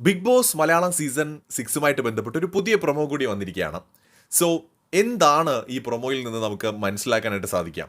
Big Boss Malayalam season സിക്സുമായിട്ട് ബന്ധപ്പെട്ട് ഒരു പുതിയ പ്രൊമോ കൂടി വന്നിരിക്കുകയാണ്. സോ എന്താണ് ഈ പ്രൊമോയിൽ നിന്ന് നമുക്ക് മനസ്സിലാക്കാനായിട്ട് സാധിക്കാം?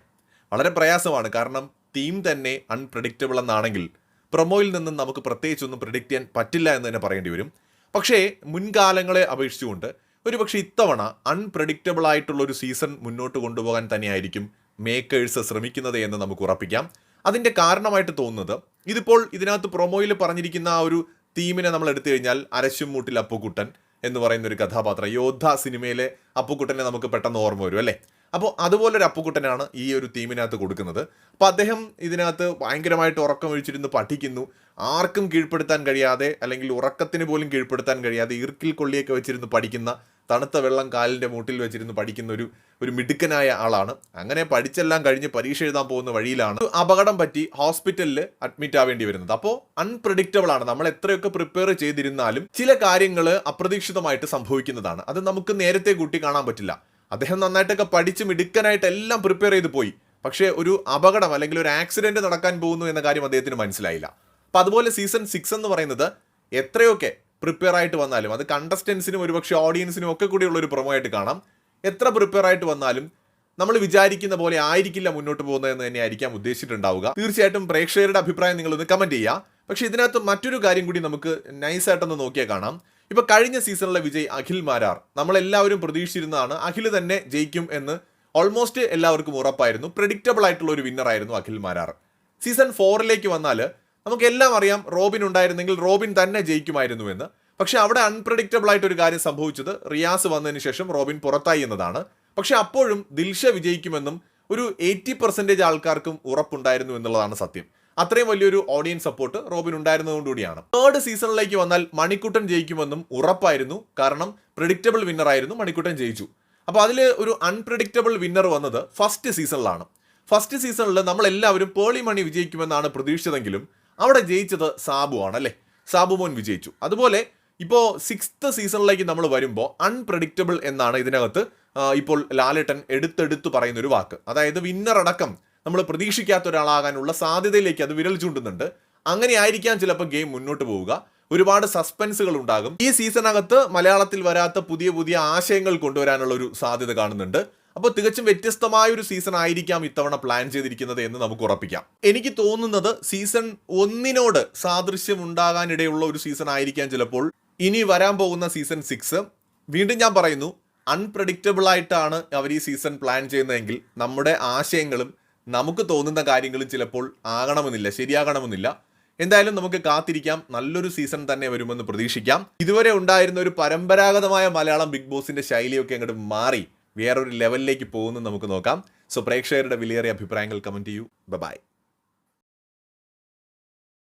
വളരെ പ്രയാസമാണ്. കാരണം തീം തന്നെ അൺപ്രഡിക്റ്റബിൾ എന്നാണെങ്കിൽ പ്രൊമോയിൽ നിന്നും നമുക്ക് പ്രത്യേകിച്ചൊന്നും പ്രഡിക്റ്റ് ചെയ്യാൻ പറ്റില്ല എന്ന് തന്നെ പറയേണ്ടി വരും. പക്ഷേ മുൻകാലങ്ങളെ അപേക്ഷിച്ചുകൊണ്ട് ഒരുപക്ഷെ ഇത്തവണ അൺപ്രഡിക്റ്റബിൾ ആയിട്ടുള്ള ഒരു സീസൺ മുന്നോട്ട് കൊണ്ടുപോകാൻ തന്നെയായിരിക്കും മേക്കേഴ്സ് ശ്രമിക്കുന്നത് എന്ന് നമുക്ക് ഉറപ്പിക്കാം. അതിന്റെ കാരണമായിട്ട് തോന്നുന്നത് ഇതിപ്പോൾ ഇതിനകത്ത് പ്രൊമോയിൽ പറഞ്ഞിരിക്കുന്ന ആ ഒരു തീമിനെ നമ്മൾ എടുത്തു കഴിഞ്ഞാൽ അരശും മൂട്ടിൽ അപ്പുക്കുട്ടൻ എന്ന് പറയുന്ന ഒരു കഥാപാത്രം യോദ്ധ സിനിമയിലെ അപ്പുക്കുട്ടനെ നമുക്ക് പെട്ടെന്ന് ഓർമ്മ വരും അല്ലേ? അപ്പോൾ അതുപോലൊരു അപ്പുക്കുട്ടനാണ് ഈ ഒരു തീമിനകത്ത് കൊടുക്കുന്നത്. അപ്പോൾ അദ്ദേഹം ഇതിനകത്ത് ഭയങ്കരമായിട്ട് ഉറക്കം ഒഴിച്ചിരുന്ന് പഠിക്കുന്നു. ആർക്കും കീഴ്പ്പെടുത്താൻ കഴിയാതെ അല്ലെങ്കിൽ ഉറക്കത്തിന് പോലും കീഴ്പ്പെടുത്താൻ കഴിയാതെ ഈർക്കിൽ കൊള്ളിയൊക്കെ വെച്ചിരുന്ന് പഠിക്കുന്ന തണുത്ത വെള്ളം കാലിന്റെ മൂട്ടിൽ വെച്ചിരുന്ന് പഠിക്കുന്ന ഒരു ഒരു മിടുക്കനായ ആളാണ്. അങ്ങനെ പഠിച്ചെല്ലാം കഴിഞ്ഞ് പരീക്ഷ എഴുതാൻ പോകുന്ന വഴിയിലാണ് അപകടം പറ്റി ഹോസ്പിറ്റലിൽ അഡ്മിറ്റ് ആവേണ്ടി വരുന്നത്. അപ്പോൾ അൺപ്രഡിക്റ്റബിൾ ആണ്. നമ്മൾ എത്രയൊക്കെ പ്രിപ്പയർ ചെയ്തിരുന്നാലും ചില കാര്യങ്ങൾ അപ്രതീക്ഷിതമായിട്ട് സംഭവിക്കുന്നതാണ്. അത് നമുക്ക് നേരത്തെ കൂട്ടി കാണാൻ പറ്റില്ല. അദ്ദേഹം നന്നായിട്ടൊക്കെ പഠിച്ച് മിടുക്കനായിട്ട് എല്ലാം പ്രിപ്പയർ ചെയ്ത് പോയി. പക്ഷേ ഒരു അപകടം അല്ലെങ്കിൽ ഒരു ആക്സിഡന്റ് നടക്കാൻ പോകുന്നു എന്ന കാര്യം അദ്ദേഹത്തിന് മനസ്സിലായില്ല. അപ്പം അതുപോലെ സീസൺ സിക്സ് എന്ന് പറയുന്നത് എത്രയൊക്കെ പ്രിപ്പയർ ആയിട്ട് വന്നാലും അത് കണ്ടസ്റ്റൻസിനും ഒരുപക്ഷെ ഓഡിയൻസിനും ഒക്കെ കൂടിയുള്ള ഒരു പ്രൊമോ ആയിട്ട് കാണാം. എത്ര പ്രിപ്പയർ ആയിട്ട് വന്നാലും നമ്മൾ വിചാരിക്കുന്ന പോലെ ആയിരിക്കില്ല മുന്നോട്ട് പോകുന്നതെന്ന് തന്നെ ആയിരിക്കാം ഉദ്ദേശിച്ചിട്ടുണ്ടാവുക. തീർച്ചയായിട്ടും പ്രേക്ഷകരുടെ അഭിപ്രായം നിങ്ങളൊന്ന് കമന്റ് ചെയ്യുക. പക്ഷെ ഇതിനകത്ത് മറ്റൊരു കാര്യം കൂടി നമുക്ക് നൈസായിട്ടൊന്ന് നോക്കിയാൽ കാണാം. ഇപ്പൊ കഴിഞ്ഞ സീസണിലെ വിജയ് അഖിൽ മാരാർ നമ്മളെല്ലാവരും പ്രതീക്ഷിച്ചിരുന്നതാണ് അഖിൽ തന്നെ ജയിക്കും എന്ന് ഓൾമോസ്റ്റ് എല്ലാവർക്കും ഉറപ്പായിരുന്നു. പ്രഡിക്റ്റബിൾ ആയിട്ടുള്ള ഒരു വിന്നർ ആയിരുന്നു അഖിൽ മാരാർ. സീസൺ ഫോറിലേക്ക് വന്നാൽ നമുക്ക് എല്ലാം അറിയാം റോബിൻ ഉണ്ടായിരുന്നെങ്കിൽ റോബിൻ തന്നെ ജയിക്കുമായിരുന്നു എന്ന് പക്ഷെ അവിടെ അൺപ്രഡിക്റ്റബിൾ ആയിട്ട് ഒരു കാര്യം സംഭവിച്ചത്. റിയാസ് വന്നതിന് ശേഷം റോബിൻ പുറത്തായി എന്നതാണ്. പക്ഷെ അപ്പോഴും ദിൽഷ വിജയിക്കുമെന്നും ഒരു എയ്റ്റി പെർസെന്റേജ് ആൾക്കാർക്കും ഉറപ്പുണ്ടായിരുന്നു എന്നുള്ളതാണ് സത്യം. അത്രയും വലിയൊരു ഓഡിയൻസ് സപ്പോർട്ട് റോബിൻ ഉണ്ടായിരുന്നതുകൊണ്ടുകൂടിയാണ് തേർഡ് സീസണിലേക്ക് വന്നാൽ മണിക്കുട്ടൻ ജയിക്കുമെന്നും ഉറപ്പായിരുന്നു. കാരണം പ്രിഡിക്റ്റബിൾ വിന്നർ ആയിരുന്നു മണിക്കുട്ടൻ ജയിച്ചു. അപ്പോൾ അതിൽ ഒരു അൺപ്രഡിക്റ്റബിൾ വിന്നർ വന്നത് ഫസ്റ്റ് സീസണിലാണ് ഫസ്റ്റ് സീസണിൽ നമ്മളെല്ലാവരും പേളി മണി വിജയിക്കുമെന്നാണ് പ്രതീക്ഷിച്ചതെങ്കിലും അവിടെ ജയിച്ചത് സാബു ആണ് അല്ലേ സാബു മോൻ വിജയിച്ചു. അതുപോലെ ഇപ്പോൾ സിക്സ്ത് സീസണിലേക്ക് നമ്മൾ വരുമ്പോൾ അൺപ്രഡിക്റ്റബിൾ എന്നാണ് ഇതിനകത്ത് ഇപ്പോൾ ലാലേട്ടൻ എടുത്തെടുത്ത് പറയുന്ന ഒരു വാക്ക്. അതായത് വിന്നർ അടക്കം നമ്മൾ പ്രതീക്ഷിക്കാത്ത ഒരാളാകാനുള്ള സാധ്യതയിലേക്ക് അത് വിരൽ ചൂണ്ടുന്നുണ്ട്. അങ്ങനെ ആയിരിക്കാം ചിലപ്പോൾ ഗെയിം മുന്നോട്ട് പോവുക. ഒരുപാട് സസ്പെൻസുകൾ ഉണ്ടാകും. ഈ സീസണകത്ത് മലയാളത്തിൽ വരാത്ത പുതിയ പുതിയ ആശയങ്ങൾ കൊണ്ടുവരാനുള്ള ഒരു സാധ്യത കാണുന്നുണ്ട്. അപ്പോൾ തികച്ചും വ്യത്യസ്തമായ ഒരു സീസൺ ആയിരിക്കാം ഇത്തവണ പ്ലാൻ ചെയ്തിരിക്കുന്നത് എന്ന് നമുക്ക് ഉറപ്പിക്കാം. എനിക്ക് തോന്നുന്നത് സീസൺ ഒന്നിനോട് സാദൃശ്യം ഉണ്ടാകാനിടയുള്ള ഒരു സീസൺ ആയിരിക്കാം ചിലപ്പോൾ. ഇനി വരാൻ പോകുന്ന സീസൺ സിക്സ് വീണ്ടും ഞാൻ പറയുന്നു അൺപ്രഡിക്റ്റബിൾ ആയിട്ടാണ് അവർ ഈ സീസൺ പ്ലാൻ ചെയ്യുന്നതെങ്കിൽ നമ്മുടെ ആശയങ്ങളും നമുക്ക് തോന്നുന്ന കാര്യങ്ങളും ചിലപ്പോൾ ആകണമെന്നില്ല ശരിയാകണമെന്നില്ല. എന്തായാലും നമുക്ക് കാത്തിരിക്കാം നല്ലൊരു സീസൺ തന്നെ വരുമെന്ന് പ്രതീക്ഷിക്കാം. ഇതുവരെ ഉണ്ടായിരുന്ന ഒരു പരമ്പരാഗതമായ മലയാളം ബിഗ് ബോസിന്റെ ശൈലിയൊക്കെ അങ്ങോട്ട് മാറി. വേറൊരു ലെവലിലേക്ക് പോകുന്നു നമുക്ക് നോക്കാം. സോ പ്രേക്ഷകരുടെ വിലയേറിയ അഭിപ്രായങ്ങൾ കമന്റ് ചെയ്യൂ. ബൈ